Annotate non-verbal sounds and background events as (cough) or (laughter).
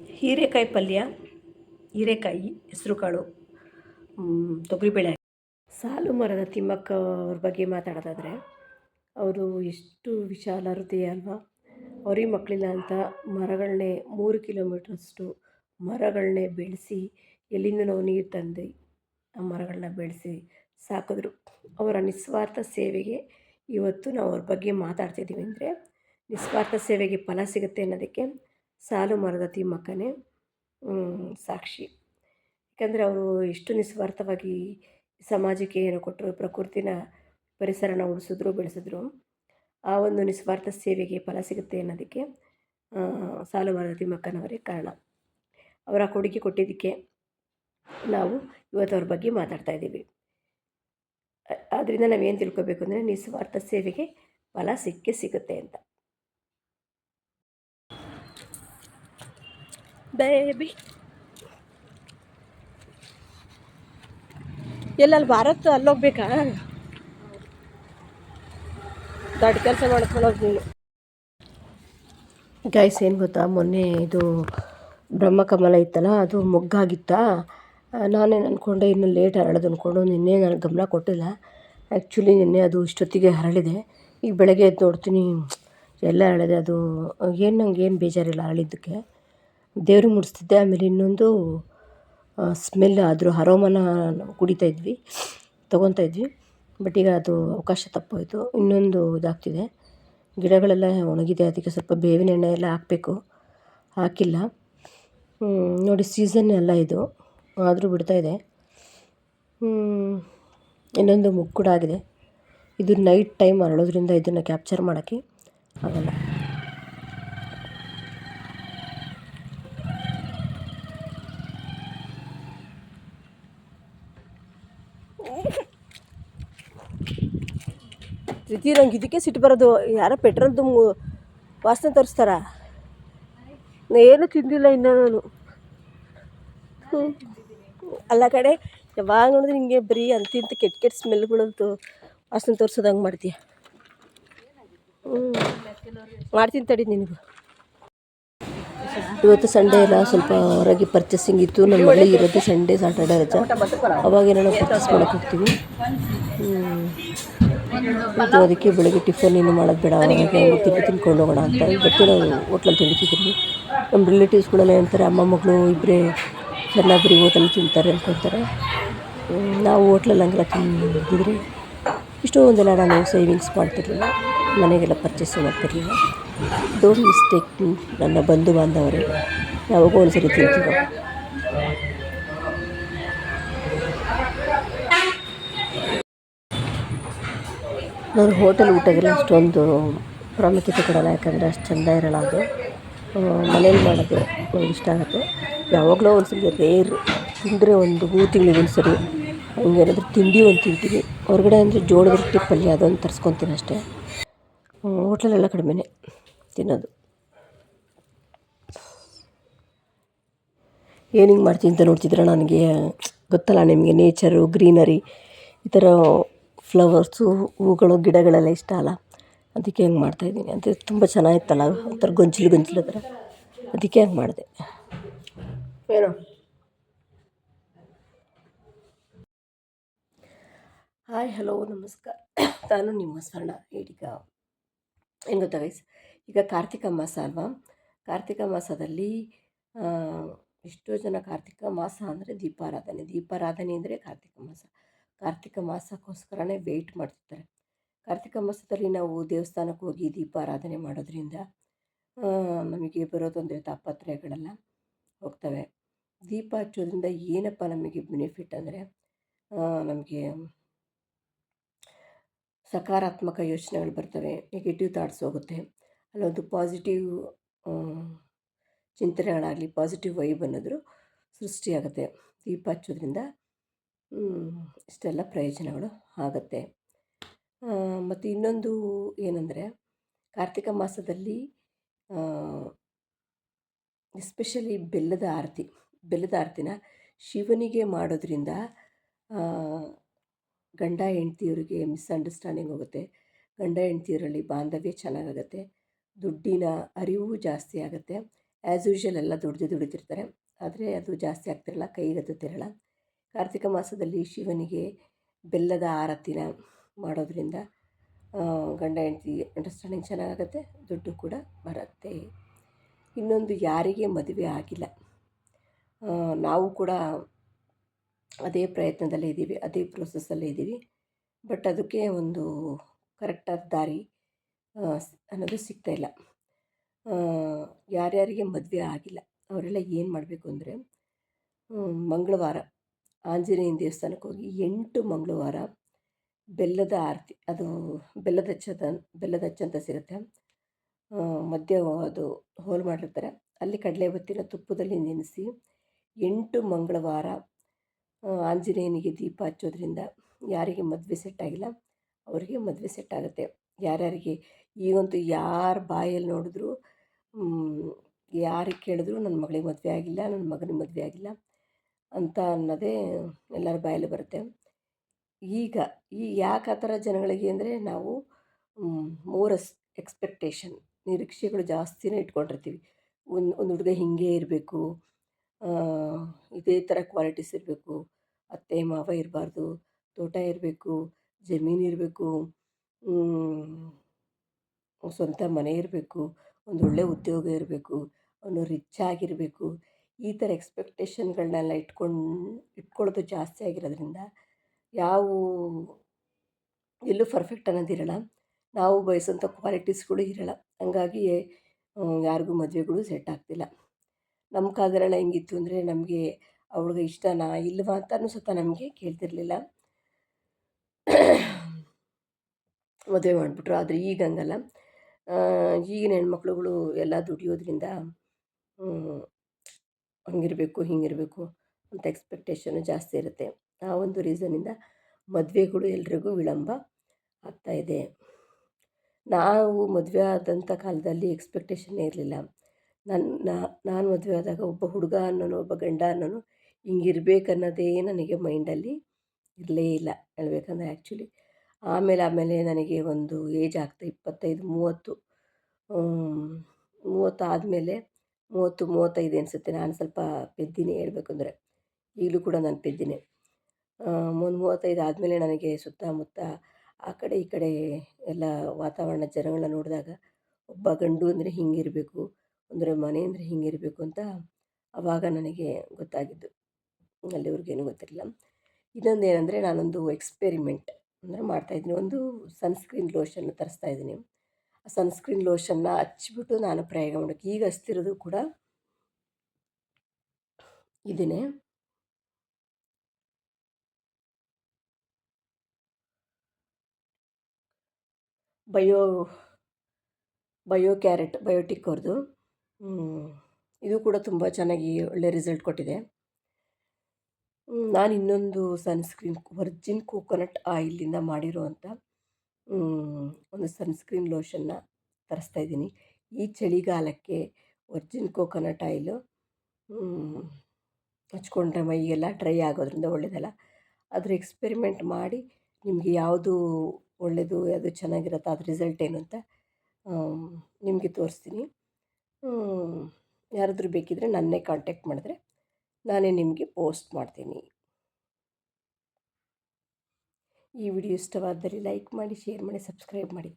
ಹೀರೆಕಾಯಿ ಪಲ್ಯ, ಹೀರೆಕಾಯಿ ಹೆಸರುಕಾಳು ತೊಗರಿಬೇಳೆ ಸಾಲು ಮರದ ತಿಮ್ಮಕ್ಕ ಅವ್ರ ಬಗ್ಗೆ ಮಾತಾಡೋದಾದರೆ, ಅವರು ಎಷ್ಟು ವಿಶಾಲ ಹೃದಯ ಅಲ್ವಾ? ಅವ್ರಿಗೆ ಮಕ್ಕಳಿಲ್ಲ ಅಂತ ಮರಗಳನ್ನೇ ಮೂರು ಕಿಲೋಮೀಟ್ರಷ್ಟು ಮರಗಳನ್ನೇ ಬೆಳೆಸಿ ಎಲ್ಲಿಂದ ನಾವು ನೀರು ತಂದು ಆ ಮರಗಳನ್ನ ಬೆಳೆಸಿ ಸಾಕಿದ್ರು. ಅವರ ನಿಸ್ವಾರ್ಥ ಸೇವೆಗೆ ಇವತ್ತು ನಾವು ಅವ್ರ ಬಗ್ಗೆ ಮಾತಾಡ್ತಿದ್ದೀವಿ ಅಂದರೆ, ನಿಸ್ವಾರ್ಥ ಸೇವೆಗೆ ಫಲ ಸಿಗುತ್ತೆ ಅನ್ನೋದಕ್ಕೆ ಸಾಲು ಮರದ ತಿಮ್ಮಕ್ಕನೇ ಸಾಕ್ಷಿ. ಯಾಕಂದರೆ ಅವರು ಎಷ್ಟು ನಿಸ್ವಾರ್ಥವಾಗಿ ಸಮಾಜಕ್ಕೆ ಏನು ಕೊಟ್ಟರು, ಪ್ರಕೃತಿನ ಪರಿಸರನ ಉಳಿಸಿದ್ರು, ಬೆಳೆಸಿದ್ರು. ಆ ಒಂದು ನಿಸ್ವಾರ್ಥ ಸೇವೆಗೆ ಫಲ ಸಿಗುತ್ತೆ ಅನ್ನೋದಕ್ಕೆ ಸಾಲು ಮರದ ತಿಮ್ಮಕ್ಕನವರೇ ಕಾರಣ. ಅವರ ಕೊಡುಗೆ ಕೊಟ್ಟಿದ್ದಕ್ಕೆ ನಾವು ಇವತ್ತು ಅವ್ರ ಬಗ್ಗೆ ಮಾತಾಡ್ತಾ ಇದ್ದೀವಿ. ಆದ್ದರಿಂದ ನಾವೇನು ತಿಳ್ಕೊಬೇಕು ಅಂದರೆ ನಿಸ್ವಾರ್ಥ ಸೇವೆಗೆ ಫಲ ಸಿಕ್ಕೇ ಸಿಗುತ್ತೆ ಅಂತ. ಬೇಬಿ ಎಲ್ಲಲ್ಲಿ ಭಾರತ್ ಅಲ್ಲೋಗ್ಬೇಕಾ? ದೊಡ್ಡ ಕೆಲಸ ಮಾಡ್ಕೊಳ್ಳೋದು ನೀನು. ಗೈಸ್ ಏನು ಗೊತ್ತಾ? ಮೊನ್ನೆ ಇದು ಬ್ರಹ್ಮಕಮಲ ಇತ್ತಲ್ಲ, ಅದು ಮೊಗ್ಗಾಗಿತ್ತಾ? ನಾನೇನು ಅಂದ್ಕೊಂಡೆ ಇನ್ನು ಲೇಟ್ ಹರಳೋದು ಅಂದ್ಕೊಂಡು ನಿನ್ನೆ ನಾನು ಗಮನ ಕೊಟ್ಟಿಲ್ಲ. ಆ್ಯಕ್ಚುಲಿ ನಿನ್ನೆ ಅದು ಇಷ್ಟೊತ್ತಿಗೆ ಹರಳಿದೆ ಈಗ ಬೆಳಗ್ಗೆ ಎದ್ದು ನೋಡ್ತೀನಿ, ಎಲ್ಲ ಹರಳಿದೆ ಅದು, ಏನು ನಂಗೆ ಏನು ಬೇಜಾರಿಲ್ಲ ಹರಳಿದ್ದಕ್ಕೆ. ದೇವ್ರಿಗೆ ಮುಡಿಸ್ತಿದ್ದೆ, ಆಮೇಲೆ ಇನ್ನೊಂದು ಸ್ಮೆಲ್ ಅದ್ರ ಹರೋಮನ ಕುಡಿತಾ ಇದ್ವಿ, ತೊಗೊತಾ ಇದ್ವಿ. ಬಟ್ ಈಗ ಅದು ಅವಕಾಶ ತಪ್ಪೋಯಿತು. ಇನ್ನೊಂದು ಇದಾಗ್ತಿದೆ. ಗಿಡಗಳೆಲ್ಲ ಒಣಗಿದೆ, ಅದಕ್ಕೆ ಸ್ವಲ್ಪ ಬೇವಿನ ಎಣ್ಣೆ ಎಲ್ಲ ಹಾಕಬೇಕು. ಹಾಕಿಲ್ಲ. ನೋಡಿ ಸೀಸನ್ ಎಲ್ಲ ಇದು. ಆದರೂ ಬಿಡ್ತಾ ಇದೆ. ಇನ್ನೊಂದು ಮುಗ್ಗು ಇದು ನೈಟ್ ಟೈಮ್ ಅರಳೋದ್ರಿಂದ ಇದನ್ನು ಕ್ಯಾಪ್ಚರ್ ಮಾಡೋಕ್ಕೆ ಆಗಲ್ಲ. ಪ್ರೀತಿ ನಂಗೆ ಇದಕ್ಕೆ ಸಿಟ್ಟು ಬರೋದು. ಯಾರೋ ಪೆಟ್ರೋಲ್ದು ವಾಸನೆ ತೋರಿಸ್ತಾರ? ಏನು ತಿಂದಿಲ್ಲ ಇನ್ನೂ ನಾನು. ಅಲ್ಲ ಕಡೆ ಯಾವಾಗ ನೋಡಿದ್ರೆ ಹಿಂಗೆ ಬರೀ ಅಂತಿಂತ ಕೆಟ್ಟ ಕೆಟ್ಟ ಸ್ಮೆಲ್ಗಳಂತೂ ವಾಸನೆ ತೋರಿಸೋದಂಗೆ ಮಾಡ್ತೀಯ? ಹ್ಞೂ ಮಾಡ್ತೀನಿ ತಡಿ ನಿನಗೂ. ಇವತ್ತು ಸಂಡೇ ಎಲ್ಲ ಸ್ವಲ್ಪ ಹೊರಗೆ ಪರ್ಚೇಸಿಂಗ್ ಇತ್ತು. ನಮ್ಮ ಮನೆ ಇರೋದು ಸಂಡೇ ಸಾಟರ್ಡೆ ರಜಾ. ಅವಾಗ ಏನಾರ ಪರ್ಚೇಸ್ ಮಾಡೋಕೆ ಹೋಗ್ತೀವಿ. ಇದು ಅದಕ್ಕೆ ಬೆಳಗ್ಗೆ ಟಿಫನ್ ಏನು ಮಾಡೋದು ಬೇಡ. ತಿಂಡಿ ತಿನ್ಕೊಂಡು ಹೋಗೋಣ ಅಂತ. ಗೊತ್ತಿಲ್ಲ ಹೋಟ್ಲಲ್ಲಿ ತಿಂಡಿತಿದ್ದೀನಿ ನಮ್ಮ ರಿಲೇಟಿವ್ಸ್ಗಳೆಲ್ಲ ಹೇಳ್ತಾರೆ, ಅಮ್ಮ, ಮಗಳು ಇಬ್ಬರೇ ಚೆನ್ನಾಗಿ ಹೋಟೆಲ್ ತಿಂತಾರೆ ಅಂದ್ಕೊತಾರೆ ನಾವು ಹೋಟ್ಲಲ್ಲಿ ಹಂಗೆಲ್ಲ ತಿಂದಿದ್ರಿ ಇಷ್ಟೊಂದೆಲ್ಲ ನಾನು ಸೇವಿಂಗ್ಸ್ ಮಾಡ್ತಿರಲಿಲ್ಲ. ಮನೆಗೆಲ್ಲ ಪರ್ಚೇಸ್ ಮಾಡ್ತಿರಲಿಲ್ಲ. ಡೋಂಟ್ ಮಿಸ್ಟೇಕ್ ನನ್ನ ಬಂಧು ಬಾಂಧವರೇ. ಯಾವಾಗೋ ಒಂದು ಸರಿ ತಿಂತೀವಿ. ನಾನು ಹೋಟೆಲ್ ಊಟಗೆಲ್ಲ ಅಷ್ಟೊಂದು ಪ್ರಾಮುಖ್ಯತೆ ಕೊಡೋಲ್ಲ, ಯಾಕಂದರೆ ಅಷ್ಟು ಚೆಂದ ಇರೋಲ್ಲ ಅದು. ಮನೇಲಿ ಮಾಡೋದು ಇಷ್ಟ ಆಗುತ್ತೆ. ಯಾವಾಗಲೋ ಒಂದು ಸಲ ರೇರ್ ತಿಂದರೆ ಒಂದು ಮೂರು ತಿಂಗಳಿಗೆ ಒಂದು ಸರಿ ಹಂಗೇನಾದ್ರೂ ತಿಂಡಿ ಒಂದು ತಿಂತೀವಿ. ಹೊರಗಡೆ ಅಂದರೆ ಜೋಳದ ರೊಟ್ಟಿ ಪಲ್ಯ ಅದೊಂದು ತರಿಸ್ಕೊತೀನಿ ಅಷ್ಟೇ. ಹೋಟ್ಲಲ್ಲೆಲ್ಲ ಕಡಿಮೆನೇ. ತಿನ್ನೋದು. ಏನು ಹಿಂಗೆ ಮಾಡ್ತೀನಿ ಅಂತ ನೋಡ್ತಿದ್ರೆ ನನಗೆ? ಗೊತ್ತಲ್ಲ ನಿಮಗೆ ನೇಚರು ಗ್ರೀನರಿ ಈ ಥರ ಫ್ಲವರ್ಸು ಹೂಗಳು ಗಿಡಗಳೆಲ್ಲ ಇಷ್ಟ ಅಲ್ಲ. ಅದಕ್ಕೆ ಹೆಂಗೆ ಮಾಡ್ತಾಯಿದ್ದೀನಿ ಅದು ತುಂಬ ಚೆನ್ನಾಗಿತ್ತಲ್ಲ ಒಂಥರ ಗೊಂಚಲು ಗೊಂಚಲು ಥರ ಅದಕ್ಕೆ ಹಂಗೆ ಮಾಡಿದೆ. ಏನು? ಹಾಯ್ ಹಲೋ ನಮಸ್ಕಾರ. (coughs) ನಾನು ನಿಮ್ಮ ಸ್ವರ್ಣ ಈಗ ಏನು ಗೊತ್ತಾ ಈಗ ಕಾರ್ತಿಕ ಮಾಸ ಅಲ್ವಾ? ಕಾರ್ತಿಕ ಮಾಸದಲ್ಲಿ ಎಷ್ಟೋ ಜನ ಕಾರ್ತಿಕ ಮಾಸ ಅಂದರೆ ದೀಪಾರಾಧನೆ. ದೀಪಾರಾಧನೆ ಅಂದರೆ ಕಾರ್ತಿಕ ಮಾಸ. ಕಾರ್ತಿಕ ಮಾಸಕ್ಕೋಸ್ಕರನೇ ವೆಯ್ಟ್ ಮಾಡ್ತಿರ್ತಾರೆ. ಕಾರ್ತಿಕ ಮಾಸದಲ್ಲಿ ನಾವು ದೇವಸ್ಥಾನಕ್ಕೆ ಹೋಗಿ ದೀಪಾರಾಧನೆ ಮಾಡೋದ್ರಿಂದ ನಮಗೆ ಬರೋದೊಂದು ತಾಪತ್ರಯಗಳೆಲ್ಲ ಹೋಗ್ತವೆ. ದೀಪ ಹಚ್ಚೋದ್ರಿಂದ ಏನಪ್ಪ ನಮಗೆ ಬೆನಿಫಿಟ್ ಅಂದರೆ ನಮಗೆ ಸಕಾರಾತ್ಮಕ ಯೋಚನೆಗಳು ಬರ್ತವೆ ನೆಗೆಟಿವ್ ಥಾಟ್ಸ್ ಹೋಗುತ್ತೆ. ಅಲ್ಲೊಂದು ಪಾಸಿಟಿವ್ ಚಿಂತನೆಗಳಾಗಲಿ ಪಾಸಿಟಿವ್ ವೈಬ್ ಅನ್ನೋದ್ರೂ ಸೃಷ್ಟಿಯಾಗುತ್ತೆ. ದೀಪ ಹಚ್ಚೋದ್ರಿಂದ ಇಷ್ಟೆಲ್ಲ ಪ್ರಯೋಜನಗಳು ಆಗುತ್ತೆ. ಮತ್ತು ಇನ್ನೊಂದು ಏನಂದರೆ, ಕಾರ್ತಿಕ ಮಾಸದಲ್ಲಿ ಎಸ್ಪೆಷಲಿ ಬೆಲ್ಲದ ಆರತಿ, ಬೆಲ್ಲದ ಆರತಿನ ಶಿವನಿಗೆ ಮಾಡೋದ್ರಿಂದ ಗಂಡ ಹೆಂಡ್ತಿಯವರಿಗೆ ಮಿಸ್ಅಂಡರ್ಸ್ಟ್ಯಾಂಡಿಂಗ್ ಹೋಗುತ್ತೆ. ಗಂಡ ಹೆಂಡ್ತಿಯರಲ್ಲಿ ಬಾಂಧವ್ಯ ಚೆನ್ನಾಗಾಗುತ್ತೆ. ದುಡ್ಡಿನ ಅರಿವು ಜಾಸ್ತಿ ಆಗುತ್ತೆ. ಆ್ಯಸ್ ಯೂಶ್ವಲ್ ಎಲ್ಲ ದುಡ್ದು ದುಡಿತಿರ್ತಾರೆ. ಆದರೆ ಅದು ಜಾಸ್ತಿ ಆಗ್ತಿರಲ್ಲ ಹತ್ತುತ್ತಿರಲ್ಲ ಕಾರ್ತಿಕ ಮಾಸದಲ್ಲಿ ಶಿವನಿಗೆ ಬೆಲ್ಲದ ಆರತಿನ ಮಾಡೋದ್ರಿಂದ ಗಂಡ ಹೆಂಡ್ತಿ ಅಂಡರ್ಸ್ಟ್ಯಾಂಡಿಂಗ್ ಚೆನ್ನಾಗಾಗತ್ತೆ, ದುಡ್ಡು ಕೂಡ ಬರುತ್ತೆ. ಇನ್ನೊಂದು ಯಾರಿಗೆ ಮದುವೆ ಆಗಿಲ್ಲ. ನಾವು ಕೂಡ ಅದೇ ಪ್ರಯತ್ನದಲ್ಲೇ ಇದ್ದೀವಿ, ಅದೇ ಪ್ರೋಸೆಸ್ಸಲ್ಲೇ ಇದ್ದೀವಿ. ಬಟ್ ಅದಕ್ಕೆ ಒಂದು ಕರೆಕ್ಟಾದ ದಾರಿ ಅನ್ನೋದು ಸಿಗ್ತಾ ಇಲ್ಲ. ಯಾರ್ಯಾರಿಗೆ ಮದುವೆ ಆಗಿಲ್ಲ, ಅವರೆಲ್ಲ ಏನು ಮಾಡಬೇಕು ಅಂದರೆ ಮಂಗಳವಾರ ಆಂಜನೇಯನ ದೇವಸ್ಥಾನಕ್ಕೆ ಹೋಗಿ ಎಂಟು ಮಂಗಳವಾರ ಬೆಲ್ಲದ ಆರತಿ, ಅದು ಬೆಲ್ಲದ ಹಚ್ಚದ ಬೆಲ್ಲದ ಹಚ್ಚ ಅಂತ ಸಿಗುತ್ತೆ ಮಧ್ಯ ಅದು ಹೋಲ್ ಮಾಡಿರ್ತಾರೆ, ಅಲ್ಲಿ ಕಡಲೆ ಬತ್ತಿನ ತುಪ್ಪದಲ್ಲಿ ನೆನೆಸಿ ಎಂಟು ಮಂಗಳವಾರ ಆಂಜನೇಯನಿಗೆ ದೀಪ ಹಚ್ಚೋದ್ರಿಂದ ಯಾರಿಗೆ ಮದುವೆ ಸೆಟ್ ಆಗಿಲ್ಲ, ಅವರಿಗೆ ಮದುವೆ ಸೆಟ್ ಆಗುತ್ತೆ. ಯಾರ್ಯಾರಿಗೆ ಈಗಂತೂ ಯಾರ ಬಾಯಲ್ಲಿ ನೋಡಿದ್ರು ಯಾರಿಗೆ ಕೇಳಿದ್ರು ನನ್ನ ಮಗಳಿಗೆ ಮದುವೆ ಆಗಿಲ್ಲ, ನನ್ನ ಮಗನಿಗೆ ಮದುವೆ ಆಗಿಲ್ಲ ಅಂತ ಅನ್ನೋದೇ ಎಲ್ಲರ ಬಾಯಲ್ಲಿ ಬರುತ್ತೆ. ಈಗ ಈ ಯಾಕೆ ಆ ಥರ ಜನಗಳಿಗೆ ಅಂದರೆ ನಾವು ಮೋರಸ್ ಎಕ್ಸ್ಪೆಕ್ಟೇಷನ್ ನಿರೀಕ್ಷೆಗಳು ಜಾಸ್ತಿನೇ ಇಟ್ಕೊಂಡಿರ್ತೀವಿ. ಒಂದು ಒಂದು ಹುಡುಗ ಹೀಗೆ ಇರಬೇಕು ಇದೇ ಥರ ಕ್ವಾಲಿಟೀಸ್ ಇರಬೇಕು. ಅತ್ತೆ, ಮಾವ ಇರಬಾರ್ದು, ತೋಟ ಇರಬೇಕು, ಜಮೀನು ಇರಬೇಕು ಸ್ವಂತ ಮನೆ ಇರಬೇಕು, ಒಂದು ಒಳ್ಳೆಯ ಉದ್ಯೋಗ ಇರಬೇಕು ಅವನು ರಿಚ್ ಆಗಿರಬೇಕು. ಈ ಥರ ಎಕ್ಸ್ಪೆಕ್ಟೇಷನ್ಗಳನ್ನೆಲ್ಲ ಇಟ್ಕೊಂಡು, ಇಟ್ಕೊಳ್ಳೋದು ಜಾಸ್ತಿ ಆಗಿರೋದ್ರಿಂದ ಯಾವ ಎಲ್ಲೂ ಪರ್ಫೆಕ್ಟ್ ಅನ್ನೋದಿರಲ್ಲ ನಾವು ಬಯಸೋಂಥ ಕ್ವಾಲಿಟೀಸ್ಗಳು ಇರಲ್ಲ. ಹಂಗಾಗಿ ಯಾರಿಗೂ ಮದುವೆಗಳು ಸೆಟ್ ಆಗ್ತಿಲ್ಲ. ನಮ್ಮ ಕಾಲದಲ್ಲೆಲ್ಲ ಹೆಂಗಿತ್ತು ಅಂದರೆ ನಮಗೆ ಅವ್ಳಿಗೆ ಇಷ್ಟನಾ ಇಲ್ವಾ ಅಂತಲೂ ಸಹ ನಮಗೆ ಕೇಳ್ತಿರ್ಲಿಲ್ಲ. ಮದುವೆ ಮಾಡಿಬಿಟ್ರು, ಆದರೆ ಈಗ ಹಂಗಲ್ಲ. ಈಗಿನ ಹೆಣ್ಮಕ್ಳುಗಳು ಎಲ್ಲ ದುಡಿಯೋದ್ರಿಂದ ಹಂಗಿರಬೇಕು, ಹಿಂಗಿರಬೇಕು ಅಂತ ಎಕ್ಸ್ಪೆಕ್ಟೇಷನು ಜಾಸ್ತಿ ಇರುತ್ತೆ. ಆ ಒಂದು ರೀಸನಿಂದ ಮದುವೆಗಳು ಎಲ್ರಿಗೂ ವಿಳಂಬ ಆಗ್ತಾಯಿದೆ ನಾವು ಮದುವೆ ಆದಂಥ ಕಾಲದಲ್ಲಿ ಎಕ್ಸ್ಪೆಕ್ಟೇಷನ್ನೇ ಇರಲಿಲ್ಲ. ನನ್ನ ನಾನು ಮದುವೆ ಆದಾಗ ಒಬ್ಬ ಹುಡುಗ ಅನ್ನೋನು, ಒಬ್ಬ ಗಂಡ ಅನ್ನೋನು ಹಿಂಗಿರ್ಬೇಕನ್ನೋದೇ ನನಗೆ ಮೈಂಡಲ್ಲಿ ಇರಲೇ ಇಲ್ಲ ಹೇಳ್ಬೇಕಂದ್ರೆ ಆ್ಯಕ್ಚುಲಿ. ಆಮೇಲೆ ಆಮೇಲೆ ನನಗೆ ಒಂದು ಏಜ್ ಆಗ್ತಾ ಇಪ್ಪತ್ತೈದು, ಮೂವತ್ತು ಮೂವತ್ತು ಆದಮೇಲೆ ಮೂವತ್ತು, ಮೂವತ್ತೈದು ಅನಿಸುತ್ತೆ ನಾನು ಸ್ವಲ್ಪ ಪೆದ್ದಿನೇ ಹೇಳ್ಬೇಕಂದ್ರೆ ಈಗಲೂ ಕೂಡ ನಾನು ಪೆದ್ದಿನೇ. ಒಂದು ಮೂವತ್ತೈದು ಆದಮೇಲೆ ನನಗೆ ಸುತ್ತಮುತ್ತ ಆ ಕಡೆ ಈ ಕಡೆ ಎಲ್ಲ ವಾತಾವರಣ, ಜನಗಳನ್ನ ನೋಡಿದಾಗ ಒಬ್ಬ ಗಂಡು ಅಂದರೆ ಹಿಂಗಿರಬೇಕು. ಅಂದರೆ ಮನೆ ಅಂದರೆ ಹಿಂಗಿರಬೇಕು ಅಂತ ಆವಾಗ ನನಗೆ ಗೊತ್ತಾಗಿದ್ದು. ಅಲ್ಲಿವರೆಗೇನು ಗೊತ್ತಿರಲಿಲ್ಲ. ಇನ್ನೊಂದು ಏನಂದರೆ ನಾನೊಂದು ಎಕ್ಸ್ಪೆರಿಮೆಂಟ್ ಅಂದರೆ ಮಾಡ್ತಾಯಿದ್ದೀನಿ ಒಂದು ಸನ್ಸ್ಕ್ರೀನ್ ಲೋಷನ್ನ ತರಿಸ್ತಾ ಇದ್ದೀನಿ. ಆ ಸನ್ಸ್ಕ್ರೀನ್ ಲೋಷನ್ನ ಹಚ್ಚಿಬಿಟ್ಟು ನಾನು ಪ್ರಯೋಗ ಮಾಡೋಕ್ಕೆ ಈಗ ಹಚ್ತಿರೋದು ಕೂಡ ಇದನ್ನೇ ಬಯೋ ಬಯೋ ಕ್ಯಾರೆಟ್ ಬಯೋಟಿಕ್ ಅವ್ರದ್ದು. ಇದು ಕೂಡ ತುಂಬ ಚೆನ್ನಾಗಿ ಒಳ್ಳೆ ರಿಸಲ್ಟ್ ಕೊಟ್ಟಿದೆ. ನಾನು ಇನ್ನೊಂದು ಸನ್ಸ್ಕ್ರೀನ್ ವರ್ಜಿನ್ ಕೋಕೋನಟ್ ಆಯಿಲಿಂದ ಮಾಡಿರುವಂಥ ಒಂದು ಸನ್ಸ್ಕ್ರೀನ್ ಲೋಷನ್ನ ತರಿಸ್ತಾ ಇದ್ದೀನಿ. ಈ ಚಳಿಗಾಲಕ್ಕೆ ವರ್ಜಿನ್ ಕೋಕೋನಟ್ ಆಯಿಲು ಹಚ್ಕೊಂಡ್ರೆ ಮೈಗೆಲ್ಲ ಡ್ರೈ ಆಗೋದ್ರಿಂದ ಒಳ್ಳೆಯದಲ್ಲ ಅದರ ಎಕ್ಸ್ಪೆರಿಮೆಂಟ್ ಮಾಡಿ ನಿಮಗೆ ಯಾವುದು ಒಳ್ಳೆಯದು ಯಾವುದು ಚೆನ್ನಾಗಿರುತ್ತೆ ಅದು ರಿಸಲ್ಟ್ ಏನು ಅಂತ ನಿಮಗೆ ತೋರಿಸ್ತೀನಿ. ಯಾರಾದರೂ ಬೇಕಿದ್ದರೆ ನನ್ನೇ ಕಾಂಟ್ಯಾಕ್ಟ್ ಮಾಡಿದ್ರೆ ನಾನೇ ನಿಮಗೆ ಪೋಸ್ಟ್ ಮಾಡ್ತೀನಿ. ಈ ವಿಡಿಯೋ ಇಷ್ಟವಾದಲ್ಲಿ ಲೈಕ್ ಮಾಡಿ ಶೇರ್ ಮಾಡಿ ಸಬ್ಸ್ಕ್ರೈಬ್ ಮಾಡಿ.